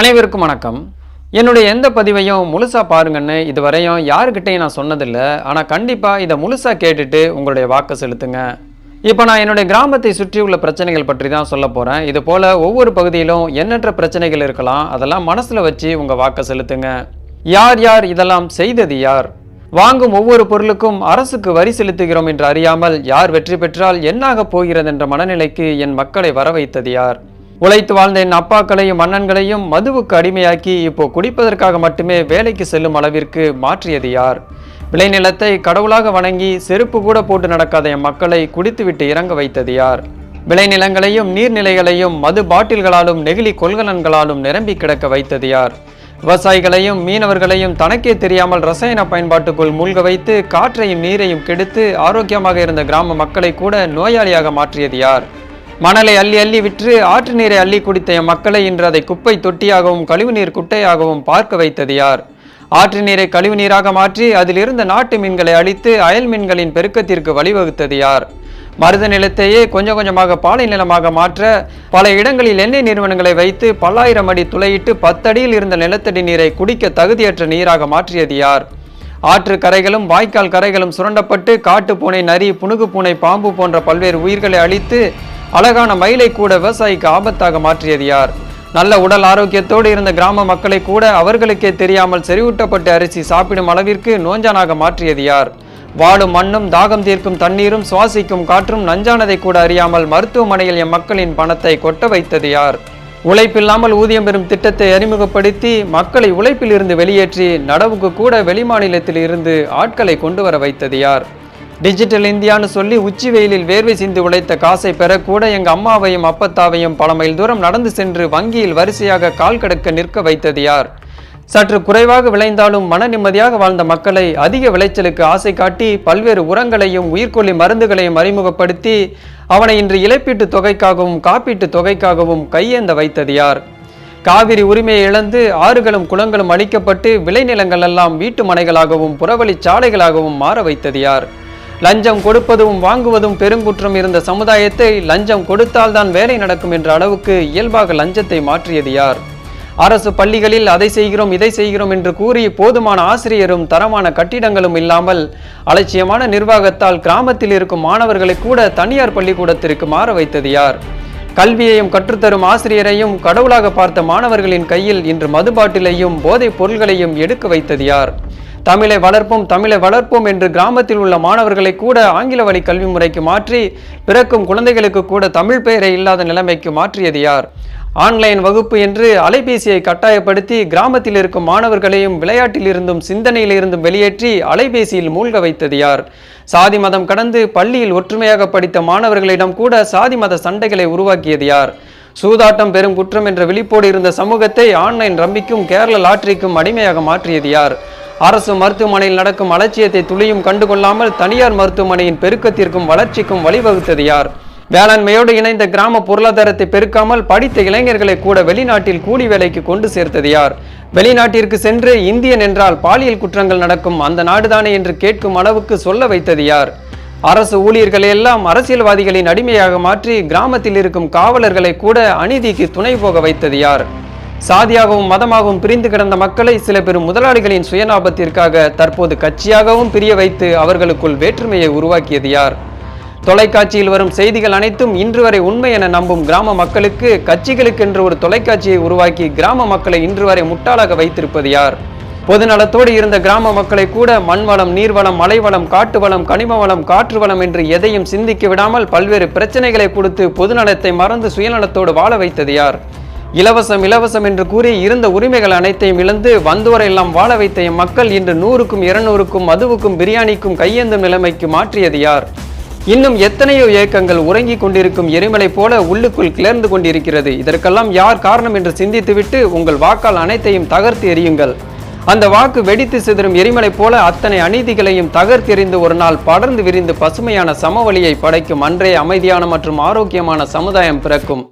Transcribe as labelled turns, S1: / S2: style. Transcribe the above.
S1: அனைவருக்கும் வணக்கம். என்னுடைய எந்த பதிவையும் முழுசாக பாருங்கன்னு இதுவரையும் யாருக்கிட்டையும் நான் சொன்னதில்லை. ஆனால் கண்டிப்பாக இதை முழுசாக கேட்டுட்டு உங்களுடைய வாக்கு செலுத்துங்க. இப்போ நான் என்னுடைய கிராமத்தை சுற்றியுள்ள பிரச்சனைகள் பற்றி தான் சொல்ல போகிறேன் இது போல் ஒவ்வொரு பகுதியிலும் எண்ணற்ற பிரச்சனைகள் இருக்கலாம். அதெல்லாம் மனசில் வச்சு உங்கள் வாக்கை செலுத்துங்க. யார் யார் இதெல்லாம் செய்தது யார்? வாங்கும் ஒவ்வொரு பொருளுக்கும் அரசுக்கு வரி செலுத்துகிறோம் என்று அறியாமல் யார் வெற்றி பெற்றால் என்னாக போகிறது என்ற மனநிலைக்கு என் மக்களை வர வைத்தது யார்? உழைத்து வாழ்ந்த என் அப்பாக்களையும் அண்ணன்களையும் மதுவுக்கு அடிமையாக்கி இப்போ குடிப்பதற்காக மட்டுமே வேலைக்கு செல்லும் அளவிற்கு மாற்றியது யார்? விளைநிலத்தை கடவுளாக வணங்கி செருப்பு கூட போட்டு நடக்காத என் மக்களை குடித்துவிட்டு இறங்க வைத்தது யார்? விளைநிலங்களையும் நீர்நிலைகளையும் மது பாட்டில்களாலும் நெகிழி கொள்கலன்களாலும் நிரம்பி கிடக்க வைத்தது யார்? விவசாயிகளையும் மீனவர்களையும் தனக்கே தெரியாமல் ரசாயன பயன்பாட்டுக்குள் மூழ்க வைத்து காற்றையும் நீரையும் கெடுத்து ஆரோக்கியமாக இருந்த கிராம மக்களை கூட நோயாளியாக மாற்றியது யார்? மணலை அள்ளி அள்ளி விற்று ஆற்று நீரை அள்ளி குடித்த மக்களை இன்று அதை குப்பை தொட்டியாகவும் கழிவுநீர் குட்டையாகவும் பார்க்க வைத்தது யார்? ஆற்று நீரை கழிவு நீராக மாற்றி அதிலிருந்த நாட்டு மீன்களை அழித்து அயல் மீன்களின் பெருக்கத்திற்கு வழிவகுத்தது யார்? மருத நிலத்தையே கொஞ்சம் கொஞ்சமாக பாலை நிலமாக மாற்ற பல இடங்களில் எண்ணெய் நிறுவனங்களை வைத்து பல்லாயிரம் அடி துளையிட்டு பத்தடியில் இருந்த நிலத்தடி நீரை குடிக்க தகுதியற்ற நீராக மாற்றியது யார்? ஆற்று கரைகளும் வாய்க்கால் கரைகளும் சுரண்டப்பட்டு காட்டு பூனை நரி புனுகு பூனை பாம்பு போன்ற பல்வேறு உயிர்களை அழித்து அழகான மயிலை கூட விவசாயிக்கு ஆபத்தாக மாற்றியது யார்? நல்ல உடல் ஆரோக்கியத்தோடு இருந்த கிராம மக்களை கூட அவர்களுக்கே தெரியாமல் செறிவூட்டப்பட்ட அரிசி சாப்பிடும் அளவிற்கு நோஞ்சானாக மாற்றியது யார்? வாழும் மண்ணும் தாகம் தீர்க்கும் தண்ணீரும் சுவாசிக்கும் காற்றும் நஞ்சானதை கூட அறியாமல் மருத்துவமனையில் எம் மக்களின் பணத்தை கொட்ட வைத்தது யார்? உழைப்பில்லாமல் ஊதியம் பெறும் திட்டத்தை அறிமுகப்படுத்தி மக்களை உழைப்பில் இருந்து வெளியேற்றி நடவுக்கு கூட வெளிமாநிலத்தில் இருந்து ஆட்களை கொண்டு வர வைத்தது யார்? டிஜிட்டல் இந்தியான்னு சொல்லி உச்சி வெயிலில் வேர்வை சிந்து உழைத்த காசை பெற கூட எங்க அம்மாவையும் அப்பத்தாவையும் பல மைல் தூரம் நடந்து சென்று வங்கியில் வரிசையாக கால் கடக்க நிற்க வைத்தது யார்? சற்று குறைவாக விளைந்தாலும் மன நிம்மதியாக வாழ்ந்த மக்களை அதிக விளைச்சலுக்கு ஆசை காட்டி பல்வேறு உரங்களையும் உயிர்கொல்லி மருந்துகளையும் அறிமுகப்படுத்தி அவனை இன்று இழப்பீட்டு தொகைக்காகவும் காப்பீட்டு தொகைக்காகவும் கையேந்த வைத்தது யார்? காவிரி உரிமையை இழந்து ஆறுகளும் குளங்களும் அழிக்கப்பட்டு விளைநிலங்கள் எல்லாம் வீட்டு மனைகளாகவும் புறவழி சாலைகளாகவும் மாற வைத்தது யார்? லஞ்சம் கொடுப்பதும் வாங்குவதும் பெருங்குற்றம் இருந்த சமுதாயத்தை லஞ்சம் கொடுத்தால்தான் வேலை நடக்கும் என்ற அளவுக்கு இயல்பாக லஞ்சத்தை மாற்றியது யார்? அரசு பள்ளிகளில் அதை செய்கிறோம் இதை செய்கிறோம் என்று கூறி போதுமான ஆசிரியரும் தரமான கட்டிடங்களும் இல்லாமல் அலட்சியமான நிர்வாகத்தால் கிராமத்தில் இருக்கும் மாணவர்களை கூட தனியார் பள்ளிக்கூடத்திற்கு மாற வைத்தது யார்? கல்வியையும் கற்றுத்தரும் ஆசிரியரையும் கடவுளாக பார்த்த மாணவர்களின் கையில் இன்று மதுபாட்டிலையும் போதைப் பொருள்களையும் எடுக்க வைத்தது யார்? தமிழை வளர்ப்போம் தமிழை வளர்ப்போம் என்று கிராமத்தில் உள்ள மாணவர்களை கூட ஆங்கில வழி கல்வி முறைக்கு மாற்றி பிறக்கும் குழந்தைகளுக்கு கூட தமிழ் பெயரை இல்லாத நிலைமைக்கு மாற்றியது யார்? ஆன்லைன் வகுப்பு என்று அலைபேசியை கட்டாயப்படுத்தி கிராமத்தில் இருக்கும் மாணவர்களையும் விளையாட்டில் இருந்தும் சிந்தனையில் இருந்தும் வெளியேற்றி அலைபேசியில் மூழ்க வைத்தது யார்? சாதி மதம் கடந்து பள்ளியில் ஒற்றுமையாக படித்த மாணவர்களிடம் கூட சாதி மத சண்டைகளை உருவாக்கியது யார்? சூதாட்டம் பெரும் குற்றம் என்ற விழிப்போடு இருந்த சமூகத்தை ஆன்லைன் ரம்பிக்கும் கேரள லாட்டரிக்கும் அடிமையாக மாற்றியது யார்? அரசு மருத்துவமனையில் நடக்கும் அலட்சியத்தை துளியும் கண்டுகொள்ளாமல் தனியார் மருத்துவமனையின் பெருக்கத்திற்கும் வளர்ச்சிக்கும் வழிவகுத்தது யார்? வேளாண்மையோடு இணைந்த கிராம பொருளாதாரத்தை பெருக்காமல் படித்த இளைஞர்களை கூட வெளிநாட்டில் கூலி வேலைக்கு கொண்டு சேர்த்தது யார்? வெளிநாட்டிற்கு சென்று இந்தியன் என்றால் பாலியல் குற்றங்கள் நடக்கும் அந்த நாடுதானே என்று கேட்கும் அளவுக்கு சொல்ல வைத்தது யார்? அரசு ஊழியர்களை எல்லாம் அரசியல்வாதிகளின் அடிமையாக மாற்றி கிராமத்தில் இருக்கும் காவலர்களை கூட அநீதிக்கு துணை போக வைத்தது யார்? சாதியாகவும் மதமாகவும் பிரிந்து கிடந்த மக்களை சில பெரும் முதலாளிகளின் சுயலாபத்திற்காக தற்போது கட்சியாகவும் பிரிய வைத்து அவர்களுக்குள் வேற்றுமையை உருவாக்கியது யார்? தொலைக்காட்சியில் வரும் செய்திகள் அனைத்தும் இன்று வரை உண்மை என நம்பும் கிராம மக்களுக்கு கட்சிகளுக்கென்று ஒரு தொலைக்காட்சியை உருவாக்கி கிராம மக்களை இன்று வரை முட்டாளாக வைத்திருப்பது யார்? பொதுநலத்தோடு இருந்த கிராம மக்களை கூட மண்வளம் நீர்வளம் மலைவளம் காட்டு வளம் கனிம வளம் காற்று வளம் என்று எதையும் சிந்திக்க விடாமல் பல்வேறு பிரச்சனைகளை கொடுத்து பொதுநலத்தை மறந்து சுயநலத்தோடு வாழ வைத்தது யார்? இலவசம் இலவசம் என்று கூறி இருந்த உரிமைகள் அனைத்தையும் இழந்து வந்தோரெல்லாம் வாழ வைத்த மக்கள் இன்று நூறுக்கும் இருநூறுக்கும் மதுவுக்கும் பிரியாணிக்கும் கையேந்தும் நிலைமைக்கு மாற்றியது யார்? இன்னும் எத்தனையோ இயக்கங்கள் உறங்கிக் கொண்டிருக்கும் எரிமலை போல உள்ளுக்குள் கிளர்ந்து கொண்டிருக்கிறது. இதற்கெல்லாம் யார் காரணம் என்று சிந்தித்துவிட்டு உங்கள் வாக்கால் அனைத்தையும் தகர்த்து எறியுங்கள். அந்த வாக்கு வெடித்து சிதறும் எரிமலை போல அத்தனை அநீதிகளையும் தகர்த்தெறிந்து ஒரு நாள் படர்ந்து விரிந்து பசுமையான சமவெளியை படைக்கும் அன்றே அமைதியான மற்றும் ஆரோக்கியமான சமுதாயம் பிறக்கும்.